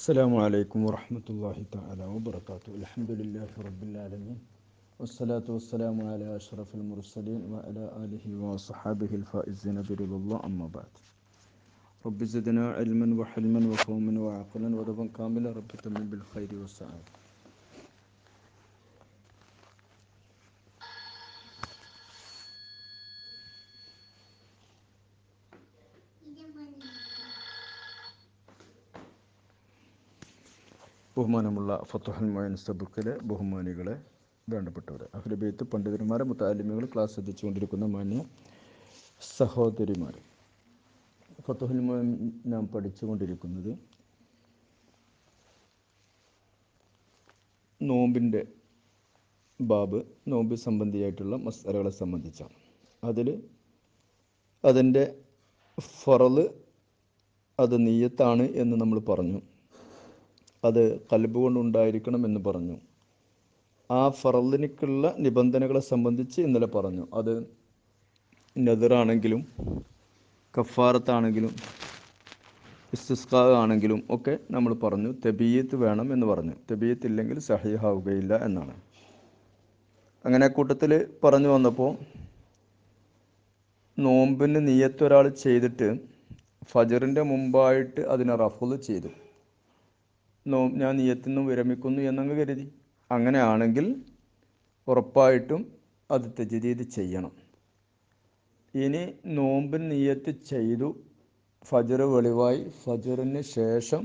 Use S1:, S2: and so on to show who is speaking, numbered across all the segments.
S1: السلام عليكم ورحمة الله تعالى وبركاته. الحمد لله رب العالمين والصلاة والسلام على أشرف المرسلين وعلى آله وصحابه الفائزين برضا الله. أما بعد رب زدنا علما وحلما وفهما وعقلا ورضا كاملا. رب تمن بالخير والسعادة. ബഹുമാനമുള്ള ഫത്തുഹൽ മൊയൻ സബുക്കിലെ ബഹുമാനികളെ വേണ്ടപ്പെട്ടവർ അഹ്ലബേത്ത് പണ്ഡിതന്മാരെ മുത്താലിമികൾ ക്ലാസ് ശ്രദ്ധിച്ചുകൊണ്ടിരിക്കുന്ന മാന്യ സഹോദരിമാർ ഫത്തുഹൽ മൊയൻ നാം പഠിച്ചുകൊണ്ടിരിക്കുന്നത് നോമ്പിന്റെ ബാബ് നോമ്പ് സംബന്ധിയായിട്ടുള്ള മസാലകളെ സംബന്ധിച്ചാണ്. അതിൽ അതിന്റെ ഫറൽ അത് നീയത്താണ് എന്ന് നമ്മൾ പറഞ്ഞു. അത് കൽബുകൊണ്ടുണ്ടായിരിക്കണം എന്ന് പറഞ്ഞു. ആ ഫറലിനിക്കുള്ള നിബന്ധനകളെ സംബന്ധിച്ച് ഇന്നലെ പറഞ്ഞു. അത് നദറാണെങ്കിലും കഫാറത്താണെങ്കിലും ഇസ്തിസ്കാ ആണെങ്കിലും ഒക്കെ നമ്മൾ പറഞ്ഞു. തെബീയത്ത് വേണം എന്ന് പറഞ്ഞു. തെബീയത്ത് ഇല്ലെങ്കിൽ സഹിഹാവുകയില്ല എന്നാണ്. അങ്ങനെ കൂട്ടത്തിൽ പറഞ്ഞു വന്നപ്പോൾ നോമ്പിന് നീയത്ത് ഒരാൾ ചെയ്തിട്ട് ഫജറിന്റെ മുമ്പായിട്ട് അതിനെ റഫുൽ ചെയ്തു. നോ ഞാൻ നീയത്തിൽ നിന്നും വിരമിക്കുന്നു എന്നങ്ങ് കരുതി. അങ്ങനെയാണെങ്കിൽ ഉറപ്പായിട്ടും അത് തെജരീത് ചെയ്യണം. ഇനി നോമ്പിന് നീയത്ത് ചെയ്തു. ഫജർ വെളിവായി. ഫജറിന് ശേഷം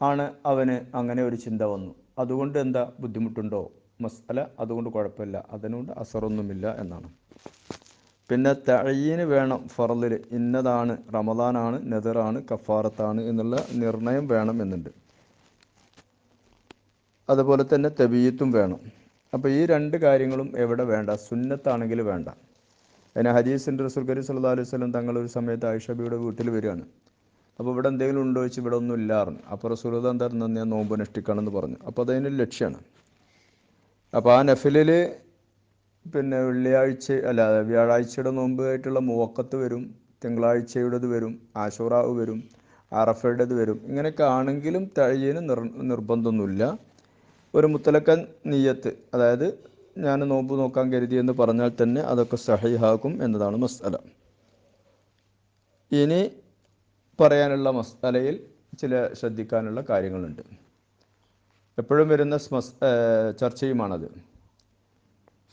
S1: ആണ് അവന് അങ്ങനെ ഒരു ചിന്ത വന്നു. അതുകൊണ്ട് എന്താ ബുദ്ധിമുട്ടുണ്ടോ? മസല അതുകൊണ്ട് കുഴപ്പമില്ല. അതിനുകൊണ്ട് അസറൊന്നുമില്ല എന്നാണ്. പിന്നെ തഴീന് വേണം ഫറലിൽ ഇന്നതാണ് റമദാനാണ് നെതറാണ് കഫാറത്താണ് എന്നുള്ള നിർണയം വേണം എന്നുണ്ട്. അതുപോലെ തന്നെ തെബീയത്തും വേണം. അപ്പോൾ ഈ രണ്ട് കാര്യങ്ങളും എവിടെ വേണ്ട? സുന്നത്താണെങ്കിൽ വേണ്ട. അതിന് ഹദീസിന്റെ റസൂൽ കരീം സല്ലാ അലൈഹി സ്വലം തങ്ങൾ ഒരു സമയത്ത് ആയിഷബിയുടെ വീട്ടിൽ വരികയാണ്. അപ്പോൾ ഇവിടെ എന്തെങ്കിലും ഉണ്ടോ വെച്ച് ഇവിടെ ഒന്നും ഇല്ലാറുണ്ട് അപ്പോൾ റസൂൽ എന്തായിരുന്നു ഞാൻ നോമ്പ് അനുഷ്ഠിക്കണമെന്ന് പറഞ്ഞു. അപ്പോൾ അതിനൊരു ലക്ഷ്യമാണ്. അപ്പോൾ ആ നഫിലിൽ പിന്നെ വെള്ളിയാഴ്ച അല്ല വ്യാഴാഴ്ചയുടെ നോമ്പായിട്ടുള്ള മുവക്കത്ത് വരും തിങ്കളാഴ്ചയുടേത് വരും ആശുറാവ് വരും അറഫയുടേത് വരും. ഇങ്ങനെയൊക്കെ ആണെങ്കിലും തഴയിന് നിർ നിർബന്ധമൊന്നുമില്ല. ഒരു മുത്തലക്കൻ നീയത്ത് അതായത് ഞാൻ നോമ്പ് നോക്കാൻ കരുതി എന്ന് പറഞ്ഞാൽ തന്നെ അതൊക്കെ സഹിഹാക്കും എന്നതാണ് മസ്അല. ഇനി പറയാനുള്ള മസ്അലയിൽ ചില ശ്രദ്ധിക്കാനുള്ള കാര്യങ്ങളുണ്ട്. എപ്പോഴും വരുന്ന മസ് ചർച്ചയുമാണത്.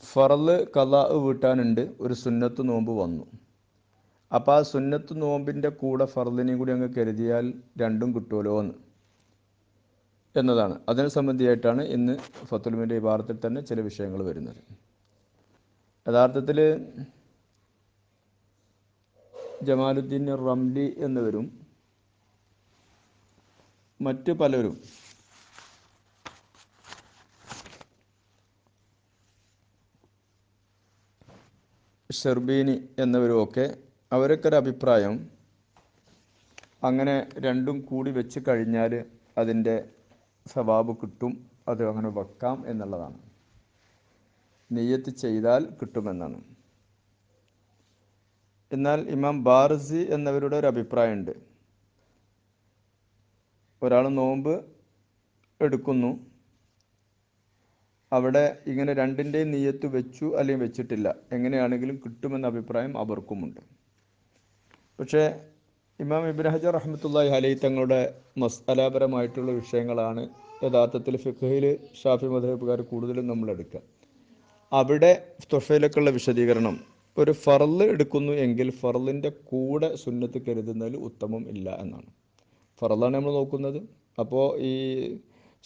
S1: ഫറൽ കല വീട്ടാനുണ്ട് ഒരു സുന്നത്ത് നോമ്പ് വന്നു. അപ്പോൾ ആ സുന്നത്ത് നോമ്പിന്റെ കൂടെ ഫറലിനെയും കൂടി അങ്ങ് കരുതിയാൽ രണ്ടും കിട്ടുമല്ലോ എന്ന്. എന്നതാണ്. അതിനെ സംബന്ധിയായിട്ടാണ് ഇന്ന് ഫത്തുലുമിന്റെ വിഭാഗത്തിൽ തന്നെ ചില വിഷയങ്ങൾ വരുന്നത്. യഥാർത്ഥത്തിൽ ജമാലുദ്ദീൻ റംലി എന്നിവരും മറ്റ് പലരും ഷെർബീനി എന്നിവരുമൊക്കെ അവരൊക്കെ ഒരു അഭിപ്രായം അങ്ങനെ രണ്ടും കൂടി വെച്ച് കഴിഞ്ഞാൽ അതിന്റെ സവാബ് കിട്ടും അത് അങ്ങനെ വെക്കാം എന്നുള്ളതാണ്. നെയ്യത്ത് ചെയ്താൽ കിട്ടുമെന്നാണ്. എന്നാൽ ഇമാം ബാർസി എന്നവരുടെ ഒരു അഭിപ്രായമുണ്ട്. ഒരാൾ നോമ്പ് എടുക്കുന്നു. അവിടെ ഇങ്ങനെ രണ്ടിന്റെയും നീയത്ത് വെച്ചു അല്ലെങ്കിൽ വെച്ചിട്ടില്ല. എങ്ങനെയാണെങ്കിലും കിട്ടുമെന്ന അഭിപ്രായം അവർക്കുമുണ്ട്. പക്ഷേ ഇമാം ഇബിൻ ഹജർ റഹ്മത്തുല്ലാഹി അലൈ തങ്ങളുടെ മസ്അലാപരമായിട്ടുള്ള വിഷയങ്ങളാണ് യഥാർത്ഥത്തിൽ ഫിഖയിൽ ഷാഫി മധുബുകാർ കൂടുതലും നമ്മൾ എടുക്കുക. അവിടെ തൊഫയിലൊക്കെയുള്ള വിശദീകരണം ഒരു ഫറൽ എടുക്കുന്നു എങ്കിൽ ഫറലിന്റെ കൂടെ സുന്നത്ത് കരുതുന്നതിൽ ഉത്തമം ഇല്ല എന്നാണ്. ഫറലാണ് നമ്മൾ നോക്കുന്നത്. അപ്പോൾ ഈ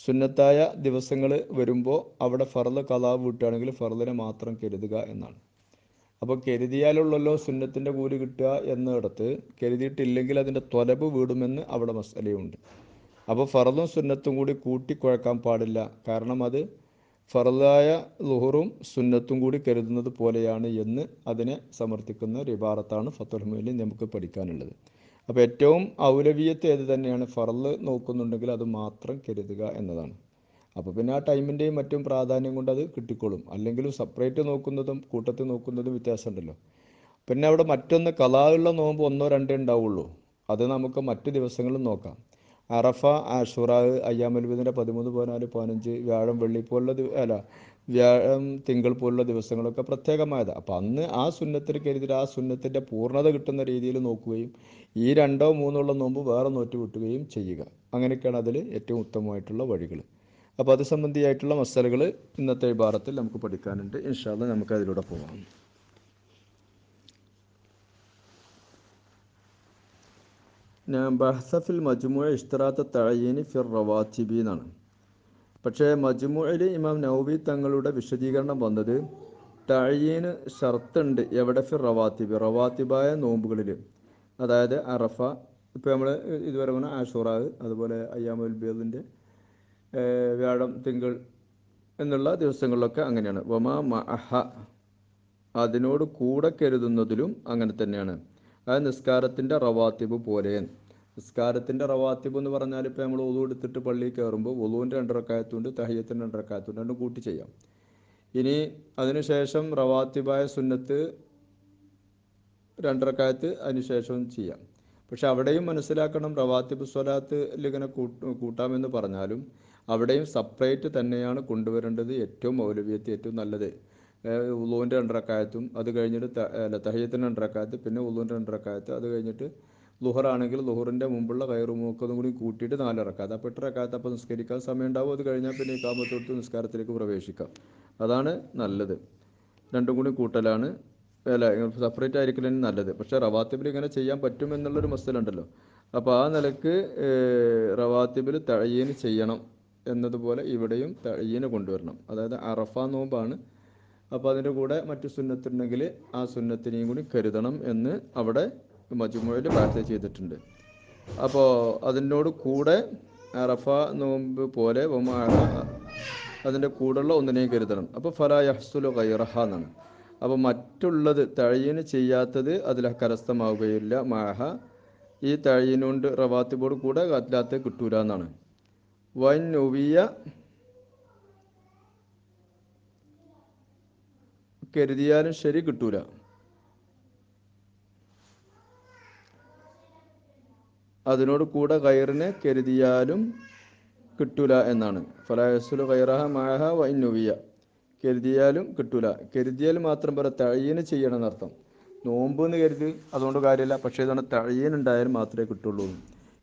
S1: സുന്നത്തായ ദിവസങ്ങൾ വരുമ്പോൾ അവിടെ ഫറൽ കലാവ് വിട്ടുകയാണെങ്കിൽ ഫറലിനെ മാത്രം കരുതുക എന്നാണ്. അപ്പോൾ കരുതിയാലുള്ളല്ലോ സുന്നത്തിന്റെ കൂലി കിട്ടുക എന്നിടത്ത് കരുതിയിട്ടില്ലെങ്കിൽ അതിന്റെ തൊലബ് വീടുമെന്ന് അവിടെ മസലയുണ്ട്. അപ്പോൾ ഫറദും സുന്നത്തും കൂടി കൂട്ടിക്കുഴക്കാൻ പാടില്ല. കാരണം അത് ഫറദായ ലുഹറും സുന്നത്തും കൂടി കരുതുന്നത് പോലെയാണ് എന്ന് അതിനെ സമർത്ഥിക്കുന്ന ഒരു ഇബാറത്താണ് ഫത്തുൽമേലി നമുക്ക് പഠിക്കാനുള്ളത്. അപ്പോൾ ഏറ്റവും ഔലവീയത്ത് ഏത് തന്നെയാണ്? ഫറൽ നോക്കുന്നുണ്ടെങ്കിൽ അത് മാത്രം കരുതുക എന്നതാണ്. അപ്പോൾ പിന്നെ ആ ടൈമിന്റെയും മറ്റും പ്രാധാന്യം കൊണ്ട് അത് കിട്ടിക്കോളും. അല്ലെങ്കിലും സെപ്പറേറ്റ് നോക്കുന്നതും കൂട്ടത്തിൽ നോക്കുന്നതും വ്യത്യാസമുണ്ടല്ലോ. പിന്നെ അവിടെ മറ്റൊന്ന് കലാവുള്ള നോമ്പ് ഒന്നോ രണ്ടേ ഉണ്ടാവുള്ളൂ. അത് നമുക്ക് മറ്റു ദിവസങ്ങളും നോക്കാം. അറഫ ആഷുറ അയ്യാമൽബിദിന്റെ പതിമൂന്ന് പതിനാല് പതിനഞ്ച് വ്യാഴം വെള്ളി പോലുള്ള അല്ല വ്യാഴം തിങ്കൾ പോലുള്ള ദിവസങ്ങളൊക്കെ പ്രത്യേകമായത്. അപ്പം അന്ന് ആ സുന്നത്തിൽ കരുതിയിട്ട് ആ സുന്നത്തിന്റെ പൂർണത കിട്ടുന്ന രീതിയിൽ നോക്കുകയും ഈ രണ്ടോ മൂന്നോ ഉള്ള നോമ്പ് വേറെ നോറ്റ് വിട്ടുകയും ചെയ്യുക. അങ്ങനെയൊക്കെയാണ് അതിൽ ഏറ്റവും ഉത്തമമായിട്ടുള്ള വഴികൾ അപ്പോൾ അത് സംബന്ധിയായിട്ടുള്ള മസാലകൾ ഇന്നത്തെ ഭാരത്തിൽ നമുക്ക് പഠിക്കാനുണ്ട്. ഇൻഷാല്ല നമുക്ക് അതിലൂടെ പോകാം ബഹസഫിൽ മജ്മു ഇഷ്തറാത്ത തഴയീനി ഫിർ റവാത്തിബി എന്നാണ്. പക്ഷേ മജ്മുഅയിൽ ഇമാം നൗബി തങ്ങളുടെ വിശദീകരണം വന്നത് തഴയീന് ഷർത്തുണ്ട് എവിടെ ഫിർ റവാത്തിബി റവാത്തിബായ നോമ്പുകളിൽ അതായത് അറഫ ഇപ്പോൾ നമ്മൾ ഇതുവരെ പറഞ്ഞ ആഷുറാവ് അതുപോലെ അയ്യാമുൽ ബേദിന്റെ വ്യാഴം തിങ്കൾ എന്നുള്ള ദിവസങ്ങളിലൊക്കെ അങ്ങനെയാണ്. വമാ മഹ അതിനോട് കൂടെ കരുതുന്നതിലും അങ്ങനെ തന്നെയാണ്. അത് നിസ്കാരത്തിന്റെ റവാത്തിബ് പോലെ. നിസ്കാരത്തിന്റെ റവാത്തിബ് എന്ന് പറഞ്ഞാൽ ഇപ്പോൾ നമ്മൾ ഒതു എടുത്തിട്ട് പള്ളിയിൽ കയറുമ്പോൾ ഒതുവിന്റെ രണ്ടരക്കായത്തുണ്ട് തഹയ്യത്തിന്റെ രണ്ടരക്കായത്തുണ്ട് രണ്ടും കൂട്ടി ചെയ്യാം. ഇനി അതിനുശേഷം റവാത്തിബായ സുന്നത്ത് രണ്ടരക്കായത്ത് അതിനുശേഷം ചെയ്യാം. പക്ഷെ അവിടെയും മനസ്സിലാക്കണം റവാത്തിബ് സ്വലാത്ത് ഇങ്ങനെ കൂട്ടാമെന്ന് പറഞ്ഞാലും അവിടെയും സെപ്പറേറ്റ് തന്നെയാണ് കൊണ്ടുവരേണ്ടത് ഏറ്റവും മൗലവ്യത്ത് ഏറ്റവും നല്ലത്. ഉളുവിന്റെ രണ്ടരക്കായത്തും അത് കഴിഞ്ഞിട്ട് അല്ല തഹയ്യത്തിന്റെ രണ്ടരക്കായത്ത് പിന്നെ ഉളുവിന്റെ രണ്ടരക്കായത്ത് അത് കഴിഞ്ഞിട്ട് ലുഹറാണെങ്കിൽ ലുഹറിന്റെ മുമ്പുള്ള കയറുമൂക്കതും കൂടി കൂട്ടിയിട്ട് നാലിറക്കാത്ത അപ്പോൾ എട്ടരക്കാത്ത അപ്പോൾ നിസ്കരിക്കാൻ സമയം ഉണ്ടാവും അത് കഴിഞ്ഞാൽ പിന്നെ കാമത്തൊട്ട് നിസ്കാരത്തിലേക്ക് പ്രവേശിക്കാം. അതാണ് നല്ലത്. രണ്ടും കൂടി കൂട്ടലാണ്. അല്ല സെപ്പറേറ്റ് ആയിരിക്കില്ല നല്ലത്. പക്ഷേ റവാത്തിബിൽ ഇങ്ങനെ ചെയ്യാൻ പറ്റും എന്നുള്ളൊരു മസലുണ്ടല്ലോ അപ്പോൾ ആ നിലയ്ക്ക് റവാത്തിബിൽ തഴയേന് ചെയ്യണം. എന്നതുപോലെ ഇവിടെയും തഴീന കൊണ്ടുവരണം. അതായത് അറഫ നോമ്പാണ്. അപ്പോൾ അതിന്റെ കൂടെ മറ്റു സുന്നത്തുണ്ടെങ്കിൽ ആ സുന്നത്തിനെയും കൂടി കരുതണം എന്ന് അവിടെ മജുമോയിൽ പ്രാർത്ഥന ചെയ്തിട്ടുണ്ട്. അപ്പോൾ അതിനോട് കൂടെ അറഫ നോമ്പ് പോലെ അതിന്റെ കൂടെയുള്ള ഒന്നിനെയും കരുതണം. അപ്പോൾ ഫല യഹ്സുലു ഗൈറഹ എന്നാണ്. അപ്പോൾ മറ്റുള്ളത് തഴയിന് ചെയ്യാത്തത് അതിൽ കരസ്ഥമാവുകയില്ല. മാഹ. ഈ തഴയിനുകൊണ്ട് റവാത്തിബോട് കൂടെ കത്തിലാത്ത കിട്ടൂല എന്നാണ്. വൻ ഉവിയ കരുതിയാലും ശരി കിട്ടൂല. അതിനോട് കൂടെ കയറിനെ കരുതിയാലും കിട്ടൂല എന്നാണ്. ഫലായസുൽ കയറഹ മാഹ വൈനുവിയ കരുതിയാലും കിട്ടൂല. കരുതിയാൽ മാത്രം പറ തഴയീന് ചെയ്യണം എന്നർത്ഥം. നോമ്പ് എന്ന് കരുതി അതുകൊണ്ട് കാര്യമില്ല പക്ഷേ ഇതാണ് ഉണ്ടായാൽ മാത്രമേ കിട്ടുള്ളൂ.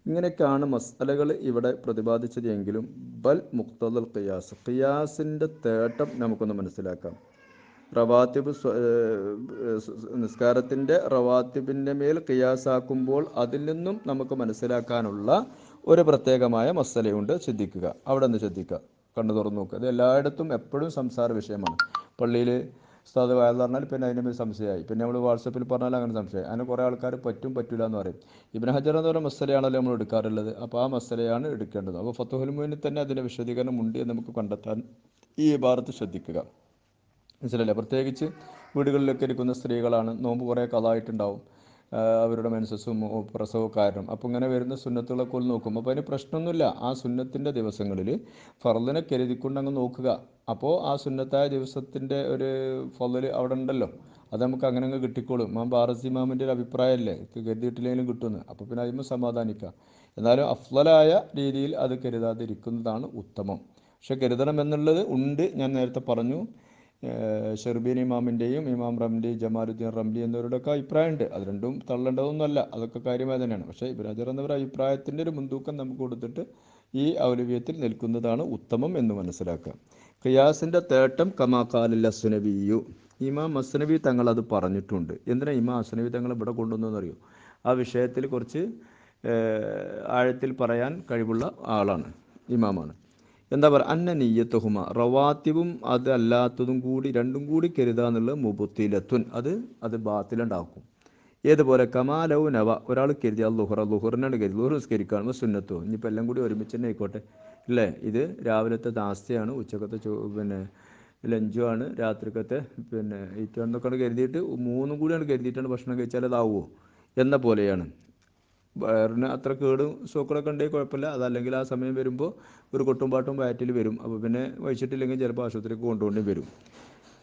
S1: ഇങ്ങനെയൊക്കെയാണ് മസാലകൾ ഇവിടെ പ്രതിപാദിച്ചത് എങ്കിലും ബൽ മുക്തദൽ ഖിയാസ്. ഖിയാസിന്റെ തേട്ടം നമുക്കൊന്ന് മനസ്സിലാക്കാം. റവാത്തിബ് നിസ്കാരത്തിന്റെ റവാത്തിബിന്റെ മേൽ ഖിയാസാക്കുമ്പോൾ അതിൽ നിന്നും നമുക്ക് മനസ്സിലാക്കാനുള്ള ഒരു പ്രത്യേകമായ മസലയുണ്ട് ശ്രദ്ധിക്കുക. അവിടെ നിന്ന് ശ്രദ്ധിക്കുക. കണ്ണു തുറന്നു നോക്കുക. ഇത് എല്ലായിടത്തും എപ്പോഴും സംസാര വിഷയമാണ്. പള്ളിയിൽ ഉസ്താദ് പറഞ്ഞാൽ പിന്നെ അതിന്റെ മേൽ സംശയമായി. പിന്നെ നമ്മൾ വാട്സപ്പിൽ പറഞ്ഞാൽ അങ്ങനെ സംശയമായി. അങ്ങനെ കുറേ ആൾക്കാർ പറ്റും പറ്റില്ല എന്ന് പറയും. ഇബിൻ ഹജർ എന്ന് പറയുന്ന മസലയാണല്ലോ നമ്മൾ എടുക്കാറുള്ളത്. അപ്പോൾ ആ മസലയാണ് എടുക്കേണ്ടത്. അപ്പോൾ ഫത്തുഹുൽ മുയിനിൽ തന്നെ അതിന്റെ വിശദീകരണം ഉണ്ട് എന്ന് നമുക്ക് കണ്ടെത്താൻ ഈ ഭാഗത്ത് ശ്രദ്ധിക്കുക. മനസ്സിലല്ലേ പ്രത്യേകിച്ച് വീടുകളിലൊക്കെ ഇരിക്കുന്ന സ്ത്രീകളാണ്. നോമ്പ് കുറേ കഥായിട്ടുണ്ടാവും അവരുടെ മെൻസസും പ്രസവക്കാരനും അപ്പോൾ ഇങ്ങനെ വരുന്ന സുന്നത്തുകളൊക്കെ ഒന്ന് നോക്കും അപ്പോൾ അതിന് പ്രശ്നമൊന്നുമില്ല. ആ സുന്നത്തിന്റെ ദിവസങ്ങളിൽ ഫർദിനെ കരുതിക്കൊണ്ട് അങ്ങ് നോക്കുക. അപ്പോൾ ആ സുന്നത്തായ ദിവസത്തിന്റെ ഒരു ഫലൽ അവിടെ ഉണ്ടല്ലോ. അത് നമുക്ക് അങ്ങനെ അങ്ങ് കിട്ടിക്കോളും. മാം ബാറസി മാമിന്റെ ഒരു അഭിപ്രായമല്ലേ? കരുതിയിട്ടില്ലെങ്കിലും കിട്ടുമെന്ന്. അപ്പോൾ പിന്നെ അതിന് സമാധാനിക്കുക എന്നാലും അഫ്ലലായ രീതിയിൽ അത് കരുതാതിരിക്കുന്നതാണ് ഉത്തമം. പക്ഷെ കരുതണം എന്നുള്ളത് ഉണ്ട്. ഞാൻ നേരത്തെ പറഞ്ഞു. ഷെർബീൻ ഇമാമിന്റെയും ഇമാം റംലി ജമാലുദ്ദീൻ റംലി എന്നിവരുടെയൊക്കെ അഭിപ്രായമുണ്ട്. അത് രണ്ടും തള്ളേണ്ടതൊന്നുമല്ല. അതൊക്കെ കാര്യമായി തന്നെയാണ്. പക്ഷേ ഇബ്രാജർ എന്നവരുടെ അഭിപ്രായത്തിന്റെ ഒരു മുൻതൂക്കം നമുക്ക് കൊടുത്തിട്ട് ഈ ഔലവ്യത്തിൽ നിൽക്കുന്നതാണ് ഉത്തമം എന്ന് മനസ്സിലാക്കുക. ഖിയാസിന്റെ തേട്ടം കമാക്കാലിൽ അസുനബിയു ഇമാം അസ്നബി തങ്ങൾ അത് പറഞ്ഞിട്ടുണ്ട്. എന്തിനാ ഇമാം അസ്നബി തങ്ങൾ ഇവിടെ കൊണ്ടുവന്നറിയോ ആ വിഷയത്തിൽ കുറച്ച് ആഴത്തിൽ പറയാൻ കഴിവുള്ള ആളാണ് ഇമാമാണ്. എന്താ പറയുക? അന്ന നീയത്തുഹുമ റവാത്തിവും അത് അല്ലാത്തതും കൂടി രണ്ടും കൂടി കരുതുക എന്നുള്ളത് മുബുത്തിലത്തുൻ. അത് അത് ബാത്തിലുണ്ടാക്കും. ഏതുപോലെ? കമാലൗ നവ. ഒരാൾ കരുതിയാൽ ലുഹറ. ലുഹറിനാണ് കരുതി ലുഹർ നിസ്കരിക്കുകയാണ്. സുന്നത്തോ. ഇനിയിപ്പോൾ എല്ലാം കൂടി ഒരുമിച്ച് തന്നെ ആയിക്കോട്ടെ. അല്ലേ? ഇത് രാവിലത്തെ ദാസ്തയാണ് ഉച്ചക്കത്തെ പിന്നെ ലഞ്ചുമാണ് രാത്രിക്കത്തെ പിന്നെ ഈറ്റാണെന്നൊക്കെയാണ് കരുതിയിട്ട്. മൂന്നും കൂടിയാണ് കരുതിയിട്ടാണ് ഭക്ഷണം കഴിച്ചാൽ അതാവുമോ എന്ന പോലെയാണ്. വയറിന് അത്ര കേടും സൂക്കറൊക്കെ ഉണ്ടെങ്കിൽ കുഴപ്പമില്ല. അതല്ലെങ്കിൽ ആ സമയം വരുമ്പോൾ ഒരു കൊട്ടും പാട്ടും വയറ്റിൽ വരും. അപ്പോൾ പിന്നെ വഹിച്ചിട്ടില്ലെങ്കിൽ ചിലപ്പോൾ ആശുപത്രിക്ക് കൊണ്ടുപോകേണ്ടി വരും.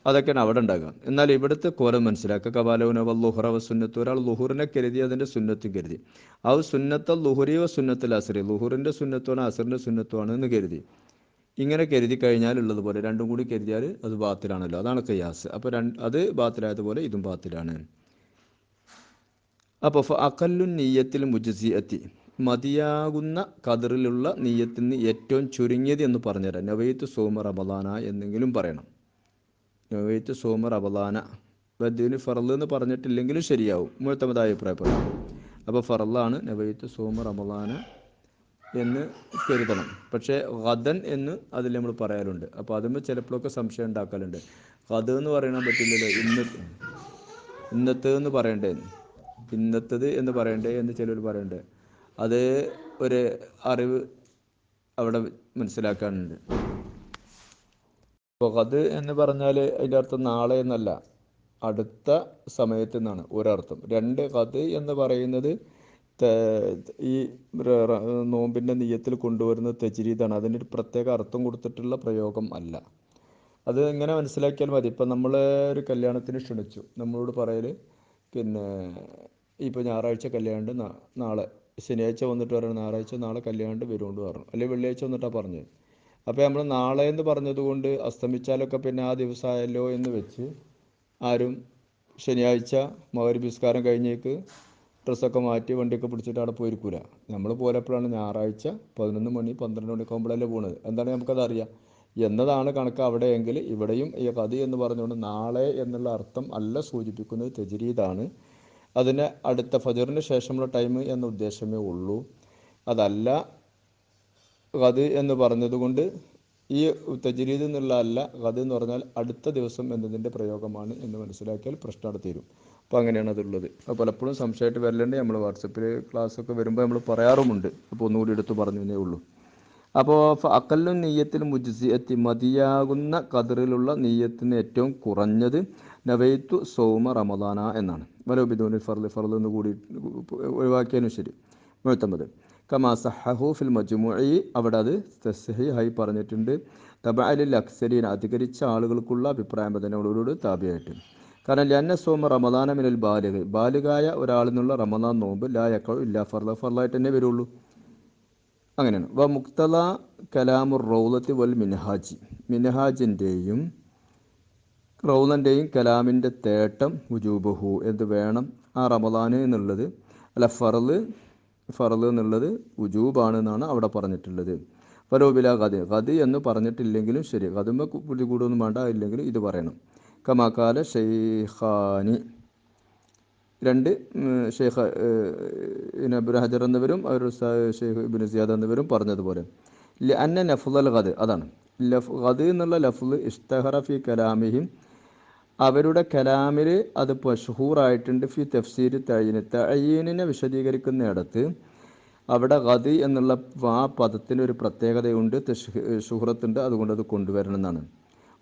S1: അതൊക്കെയാണ് അവിടെ ഉണ്ടാകുക. എന്നാൽ ഇവിടുത്തെ കോലം മനസ്സിലാക്കുക. കപാലവുന വല്ലുഹറ വ സുന്നത്ത്. ഒരാൾ ലുഹുറിനെ കരുതി അതിന്റെ സുന്നത്തും കരുതി. ആ സുന്നത്ത ലുഹുറിയോ സുന്നത്തിൽ അസറി ലുഹുറിന്റെ സുന്നത്തുമാണ് അസറിന്റെ സുന്നത്തുമാണ് എന്ന് കരുതി. ഇങ്ങനെ കരുതി കഴിഞ്ഞാൽ ഉള്ളതുപോലെ രണ്ടും കൂടി കരുതിയാൽ അത് ബാത്തിലാണല്ലോ. അതാണ് കയ്യാസ് അപ്പോൾ രണ്ട് അത് ബാത്തിലായതുപോലെ ഇതും ബാത്തിലാണ്. അപ്പോൾ അക്കല്ലു നീയത്തിൽ മുജസിയത്തി മതിയാകുന്ന കതിറിലുള്ള നീയത്തിൽ നിന്ന് ഏറ്റവും ചുരുങ്ങിയത് എന്ന് പറഞ്ഞുതരാം. നവൈത്ത് സോമ റബലാന എന്നെങ്കിലും പറയണം. നവൈത്ത് സോമ റബലാന ബദ്ദീന് ഫറൽ എന്ന് പറഞ്ഞിട്ടില്ലെങ്കിലും ശരിയാവും. മുഴുത്തമതായ അഭിപ്രായപ്പെടും അപ്പോൾ ഫറലാണ് നവൈത്ത് സോമ റബലാന എന്ന് കരുതണം. പക്ഷേ ഗദൻ എന്ന് അതിൽ നമ്മൾ പറയാറുണ്ട്. അപ്പോൾ അതുമ്പോൾ ചിലപ്പോഴൊക്കെ സംശയം ഉണ്ടാക്കലുണ്ട്. ഹദ് എന്ന് പറയാൻ പറ്റില്ലല്ലോ. ഇന്ന് ഇന്നത്തെ എന്ന് പറയണ്ടേ? ഇന്നത്തത് എന്ന് പറയണ്ടേ എന്ന് ചിലർ പറയണ്ടേ. അത് ഒരു അറിവ് അവിടെ മനസ്സിലാക്കാനുണ്ട്. അപ്പോൾ അത് എന്ന് പറഞ്ഞാൽ അതിന്റെ അർത്ഥം നാളെ എന്നല്ല. അടുത്ത സമയത്ത് നിന്നാണ് ഒരർത്ഥം. രണ്ട് കത് എന്ന് പറയുന്നത് ഈ നോമ്പിന്റെ നീയത്തിൽ കൊണ്ടുവരുന്ന തെജിരീതാണ് അതിനൊരു പ്രത്യേക അർത്ഥം കൊടുത്തിട്ടുള്ള പ്രയോഗം അല്ല. അത് എങ്ങനെ മനസ്സിലാക്കിയാൽ മതി. ഇപ്പം നമ്മൾ ഒരു കല്യാണത്തിന് ക്ഷണിച്ചു. നമ്മളോട് പറയൽ പിന്നെ ഇപ്പോൾ ഞായറാഴ്ച കല്യാണ്ട് നാളെ ശനിയാഴ്ച വന്നിട്ട് പറയണം. ഞായറാഴ്ച നാളെ കല്യാണ്ട് വരുകൊണ്ട് പറഞ്ഞു. അല്ലെങ്കിൽ വെള്ളിയാഴ്ച വന്നിട്ടാണ് പറഞ്ഞത് അപ്പോൾ നമ്മൾ നാളെ എന്ന് പറഞ്ഞതുകൊണ്ട് അസ്തമിച്ചാലൊക്കെ പിന്നെ ആ ദിവസമായല്ലോ എന്ന് വെച്ച് ആരും ശനിയാഴ്ച മകരബിസ്കാരം കഴിഞ്ഞേക്ക് ഡ്രസ്സൊക്കെ മാറ്റി വണ്ടിയൊക്കെ പിടിച്ചിട്ട് അവിടെ പോയിരിക്കൂല. നമ്മൾ പോലപ്പോഴാണ് ഞായറാഴ്ച പതിനൊന്ന് മണി പന്ത്രണ്ട് മണിയൊക്കെ ആകുമ്പോഴല്ലേ പോകുന്നത് എന്താണ് നമുക്കത് അറിയാം എന്നതാണ് കണക്ക് അവിടെയെങ്കിൽ ഇവിടെയും ഈ കതി എന്ന് പറഞ്ഞുകൊണ്ട് നാളെ എന്നുള്ള അർത്ഥം അല്ല സൂചിപ്പിക്കുന്നത്. തെജരീതാണ് അതിന് അടുത്ത ഫജറിന് ശേഷമുള്ള ടൈം എന്ന ഉദ്ദേശമേ ഉള്ളൂ. അതല്ല കത് എന്ന് പറഞ്ഞതുകൊണ്ട് ഈ തജ്രീദ് എന്നുള്ള അല്ല കത് എന്ന് പറഞ്ഞാൽ അടുത്ത ദിവസം എന്നതിന്റെ പ്രയോഗമാണ് എന്ന് മനസ്സിലാക്കിയാൽ പ്രശ്നം തീരും. അപ്പോൾ അങ്ങനെയാണ് അതുള്ളത്. അപ്പോൾ പലപ്പോഴും സംശയമായിട്ട് വരലുണ്ട്. നമ്മൾ വാട്സപ്പിൽ ക്ലാസ്സൊക്കെ വരുമ്പോൾ നമ്മൾ പറയാറുമുണ്ട്. അപ്പോൾ ഒന്നുകൂടി എടുത്ത് പറഞ്ഞേ ഉള്ളൂ. അപ്പോൾ അക്കല്ലു നെയ്യത്തിൽ മുജിസിയത്തി മതിയാകുന്ന കതിറിലുള്ള നെയ്യത്തിന് ഏറ്റവും കുറഞ്ഞത് നവൈത്തു സൗമ റമദാന എന്നാണ്. വലോബിദൂനിൽ ഫർദ് ഫർദ് എന്ന് കൂടി ഒഴിവാക്കിയതിനു ശരി. മുഴുത്തമ്പത് കമാ സഹഹു ഫിൽ മജ്മുഈ അവിടെ അത് തസ്ഹീഹായി പറഞ്ഞിട്ടുണ്ട്. തബാലിൽ അക്സരീൻ അധികരിച്ച ആളുകൾക്കുള്ള അഭിപ്രായം അതിനോട് താപിയായിട്ട്. കാരണം ലന്ന സോമ റമദാന മിനൽ ബാലിക ബാലികായ ഒരാളിൽ നിന്നുള്ള റമദാൻ നോമ്പ് ലാ യക്കോ ഇല്ല ഫർദ ഫർദായിട്ട് തന്നെ വരുള്ളൂ. അങ്ങനെയാണ്. വ മുക്തല കലാമുർ റൗലത്തി വൽ മിൻഹാജി. മിൻഹാജിന്റെയും റൗലന്റെയും കലാമിന്റെ തേട്ടം ഉജൂബഹു എന്ത് വേണം ആ റമദാന് എന്നുള്ളത്. അല്ല ഫറൽ ഫറൽ എന്നുള്ളത് ഉജൂബാണ് എന്നാണ് അവിടെ പറഞ്ഞിട്ടുള്ളത്. ഫലോബില കഥ കഥ എന്ന് പറഞ്ഞിട്ടില്ലെങ്കിലും ശരി കതുമ്പ പിടികൂടൊന്നും വേണ്ട ഇല്ലെങ്കിലും ഇത് പറയണം. കമാക്കാല ഷെയ്ഖാനി. രണ്ട് ഷെയ്ഖ ഇബിൻ ഹജർ എന്നിവരും അവർ ഷെയ്ഖ് ഇബിൻ സിയാദ് എന്നിവരും പറഞ്ഞതുപോലെ. അന്ന നഫുൽ ഖദ് അതാണ്. ലഫ് ഖദ് എന്നുള്ള ലഫ്ല് ഇഷ്തഹറ ഫി കലാമിഹിം അവരുടെ കലാമിൽ അത് മഷഹൂറായിട്ടുണ്ട്. ഫി തഫ്സീർ തഴീന് തഴീനിനെ വിശദീകരിക്കുന്നിടത്ത് അവിടെ ഗതി എന്നുള്ള ആ പദത്തിന് ഒരു പ്രത്യേകതയുണ്ട് ഷുഹറത്തുണ്ട് അതുകൊണ്ട് അത് കൊണ്ടുവരണം എന്നാണ്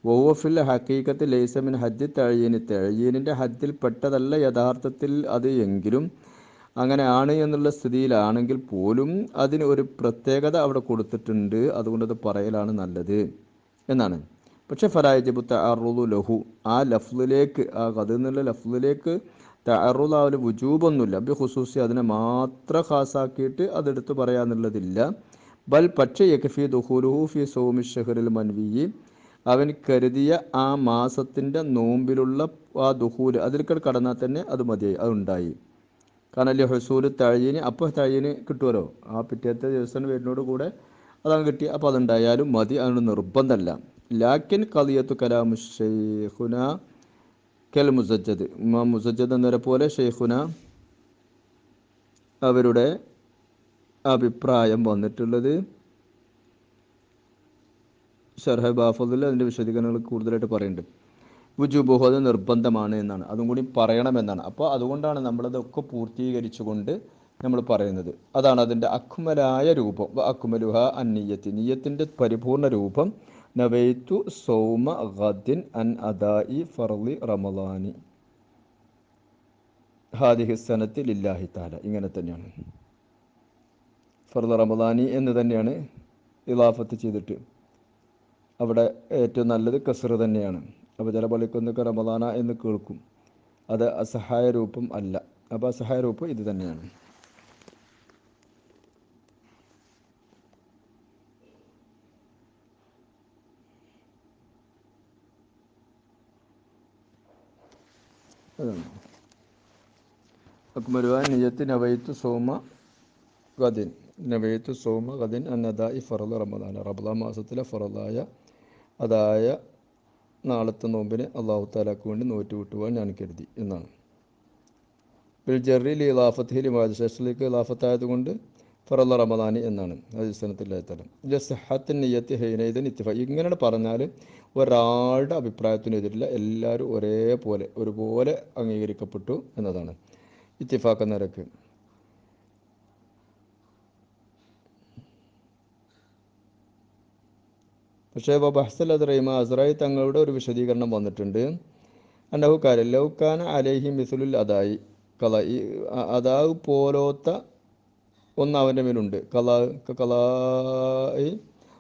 S1: വോഫിൽ ഹക്കീക്കത്ത് ലൈസമിൻ ഹജ്ജ് തഴീന് തഴീനിന്റെ ഹജ്ജിൽ പെട്ടതല്ല യഥാർത്ഥത്തിൽ അത് എങ്കിലും അങ്ങനെ ആണ് എന്നുള്ള സ്ഥിതിയിലാണെങ്കിൽ പോലും അതിന് ഒരു പ്രത്യേകത അവിടെ കൊടുത്തിട്ടുണ്ട്. അതുകൊണ്ട് അത് പറയലാണ് നല്ലത് എന്നാണ്. പക്ഷെ ഫലായജബു തഅറുദു ലഹു. ആ ലഫ്ലിലേക്ക് ആ കഥ എന്നുള്ള ലഫ്ലിലേക്ക് തഅറുദ് ആ ഒരു വുജൂബൊന്നുമില്ല. ബി ഖുസൂസി അതിനെ മാത്രം ഖാസാക്കിയിട്ട് അതെടുത്ത് പറയാന്നുള്ളതില്ല ബൽ പക്ഷേ യക്ഫി ദുഹുലുഹു ഫി സൗമി ഷഹറിൽ മൻവി അവൻ കരുതിയ ആ മാസത്തിന്റെ നോമ്പിലുള്ള ആ ദുഹൂൽ അതിൽക്കട് കടന്നാൽ തന്നെ അത് മതിയായി അതുണ്ടായി കാരണം അല്ലെ ഹസൂൽ തഴയിന് അപ്പോൾ തഴയിന് കിട്ടുമല്ലോ ആ പിറ്റേത്തെ ദിവസം വരുന്നതോട് കൂടെ അതങ്ങ് കിട്ടി. അപ്പോൾ അതുണ്ടായാലും മതി അതിന് നിർബന്ധമല്ല. ലാക്കിൻ കലിയത്തു കലാമു ഷെയ്ഖുന കൽ മുസജ്ജദ്. ഇമാം മുസജ്ജദ് എന്നവരെ പോലെ ഷെയ്ഖുന അവരുടെ അഭിപ്രായം വന്നിട്ടുള്ളത് ഷർഹ ബാഫദിൽ അതിന്റെ വിശദീകരണങ്ങൾ കൂടുതലായിട്ട് പറയുന്നുണ്ട്. വുജുബുഹു അത് നിർബന്ധമാണ് എന്നാണ്. അതും കൂടി പറയണമെന്നാണ്. അപ്പോൾ അതുകൊണ്ടാണ് നമ്മളതൊക്കെ പൂർത്തീകരിച്ചുകൊണ്ട് നമ്മൾ പറയുന്നത്. അതാണ് അതിന്റെ അക്മലായ രൂപം. വ അക്മലുഹ അന്നീയത്തി നീയത്തിന്റെ പരിപൂർണ രൂപം നവൈത്തു സൗമ ഗദിൻ അൻ അദായി ഫർലി റമലാനി ഹാദിഹി സനതി ലില്ലാഹി താല ഇങ്ങനെ തന്നെയാണ് ഫർളി റമദാനി എന്ന് തന്നെയാണ് ഇലാഫത്ത് ചെയ്തിട്ട്. അവിടെ ഏറ്റവും നല്ലത് കസറ് തന്നെയാണ്. അപ്പോൾ ചില പള്ളിക്കൊന്നൊക്കെ റമദാന എന്ന് കേൾക്കും. അത് അസഹായ രൂപം അല്ല. അപ്പോൾ അസഹായ രൂപം ഇത് തന്നെയാണ്. അതാണ്. അക്മലുവാൻ നിയത്ത് നവൈത്തു സോമ ഗദിൻ നവയത്ത് സോമ ഗദിൻ അന്നദായി ഫറദ് റമദാൻ. റമദാൻ മാസത്തിലെ ഫറലായ അതായ നാളത്തെ നോമ്പിന് അള്ളാഹു താലാക്ക് വേണ്ടി നോറ്റ് വിട്ടുവാൻ ഞാൻ കരുതി എന്നാണ്. ബിൽ ജെറിൽ ഇലാഫത്തിൽ വാദശേഷത്തിലേക്ക് ഇലാഫത്തായത് കൊണ്ട് ഫറല്ല റമദാനി എന്നാണ് അജിസ്ഥാനത്തില്ലാത്തരം ഇത് സഹത്തിൻ നെയ്യത്ത് ഹൈനൈദൻ ഇത്തിഫ ഇങ്ങനെ പറഞ്ഞാൽ ഒരാളുടെ അഭിപ്രായത്തിനെതിരില്ല എല്ലാവരും ഒരേപോലെ ഒരുപോലെ അംഗീകരിക്കപ്പെട്ടു എന്നതാണ് ഇത്തിഫാക്ക് നിരക്ക്. പക്ഷേ ബഹ്സൽ അദ്റൈമ അസ്രായി തങ്ങളുടെ ഒരു വിശദീകരണം വന്നിട്ടുണ്ട്. അന്നഹുക്കാരൻ ലൗക്കാന അലേഹി മിസുലുൽ അദായി കല അദാവ് പോലോത്ത ഒന്ന് അവന്റെ മേലുണ്ട്. കലാ കലായി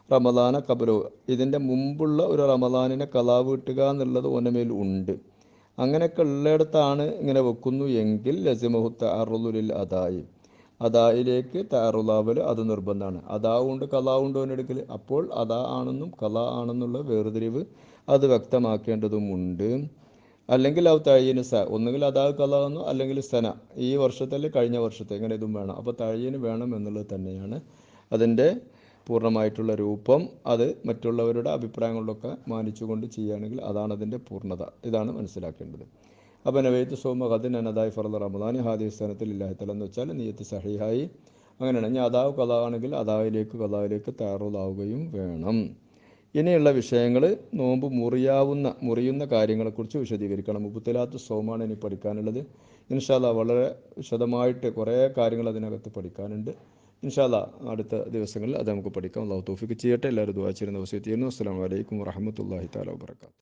S1: റമദാന കബലോ ഇതിന്റെ മുമ്പുള്ള ഒരു റമദാനിനെ കലാ വീട്ടുക എന്നുള്ളത് ഓന്റെ മേൽ ഉണ്ട്. അങ്ങനെയൊക്കെ ഉള്ളിടത്താണ് ഇങ്ങനെ വെക്കുന്നു എങ്കിൽ ലസിമഹു താറുലിൽ അതായി അതായിലേക്ക് താറുലാവൽ അത് നിർബന്ധമാണ്. അതാവുണ്ട് ഉണ്ട് കലാ ഉണ്ട് അവനെടുക്കൽ അപ്പോൾ അതാ ആണെന്നും കലാ ആണെന്നുള്ള വേർതിരിവ് അത് വ്യക്തമാക്കേണ്ടതുമുണ്ട്. അല്ലെങ്കിൽ അത് തഴയിന് സ ഒന്നുകിൽ അതാത് കലാകുന്നു അല്ലെങ്കിൽ സന. ഈ വർഷത്തിൽ കഴിഞ്ഞ വർഷത്തെ ഇങ്ങനെ ഇതും വേണം. അപ്പോൾ തഴയിന് വേണം എന്നുള്ളത് തന്നെയാണ് അതിന്റെ പൂർണമായിട്ടുള്ള രൂപം. അത് മറ്റുള്ളവരുടെ അഭിപ്രായങ്ങളിലൊക്കെ മാനിച്ചുകൊണ്ട് ചെയ്യുകയാണെങ്കിൽ അതാണ് അതിന്റെ പൂർണത. ഇതാണ് മനസ്സിലാക്കേണ്ടത്. അപ്പോൾ നവൈത്ത് സോമ ഖദിൻ അനദായി ഫറദ് റമദാൻ. ഹാദി സ്ഥാനത്തിൽ ഇല്ലാഹിത്തല എന്ന് വെച്ചാൽ നീയത്ത് സഹിഹായി. അങ്ങനെയാണ്. ഇനി അതാവ് ആണെങ്കിൽ അതാവിലേക്ക് കഥാവിലേക്ക് തയ്യാറുള്ളാവുകയും വേണം. ഇനിയുള്ള വിഷയങ്ങൾ നോമ്പ് മുറിയാവുന്ന മുറിയുന്ന കാര്യങ്ങളെക്കുറിച്ച് വിശദീകരിക്കണം. മുപ്പത്തിലാത്ത് സോമാണ് ഇനി പഠിക്കാനുള്ളത്. ഇൻഷാല്ല വളരെ വിശദമായിട്ട് കുറേ കാര്യങ്ങൾ അതിനകത്ത് പഠിക്കാനുണ്ട്. ഇൻഷാല്ല അടുത്ത ദിവസങ്ങളിൽ അത് നമുക്ക് പഠിക്കാം. അള്ളാഹു തോഫിക്ക് ചെയ്യട്ടെ. എല്ലാവരും ദുവാ ചെയ്യുന്ന ചെയ്യുന്നു അസ്സാം വലൈക്കും വറഹമത്തല്ലാഹി താല വാബർക്കാത്തു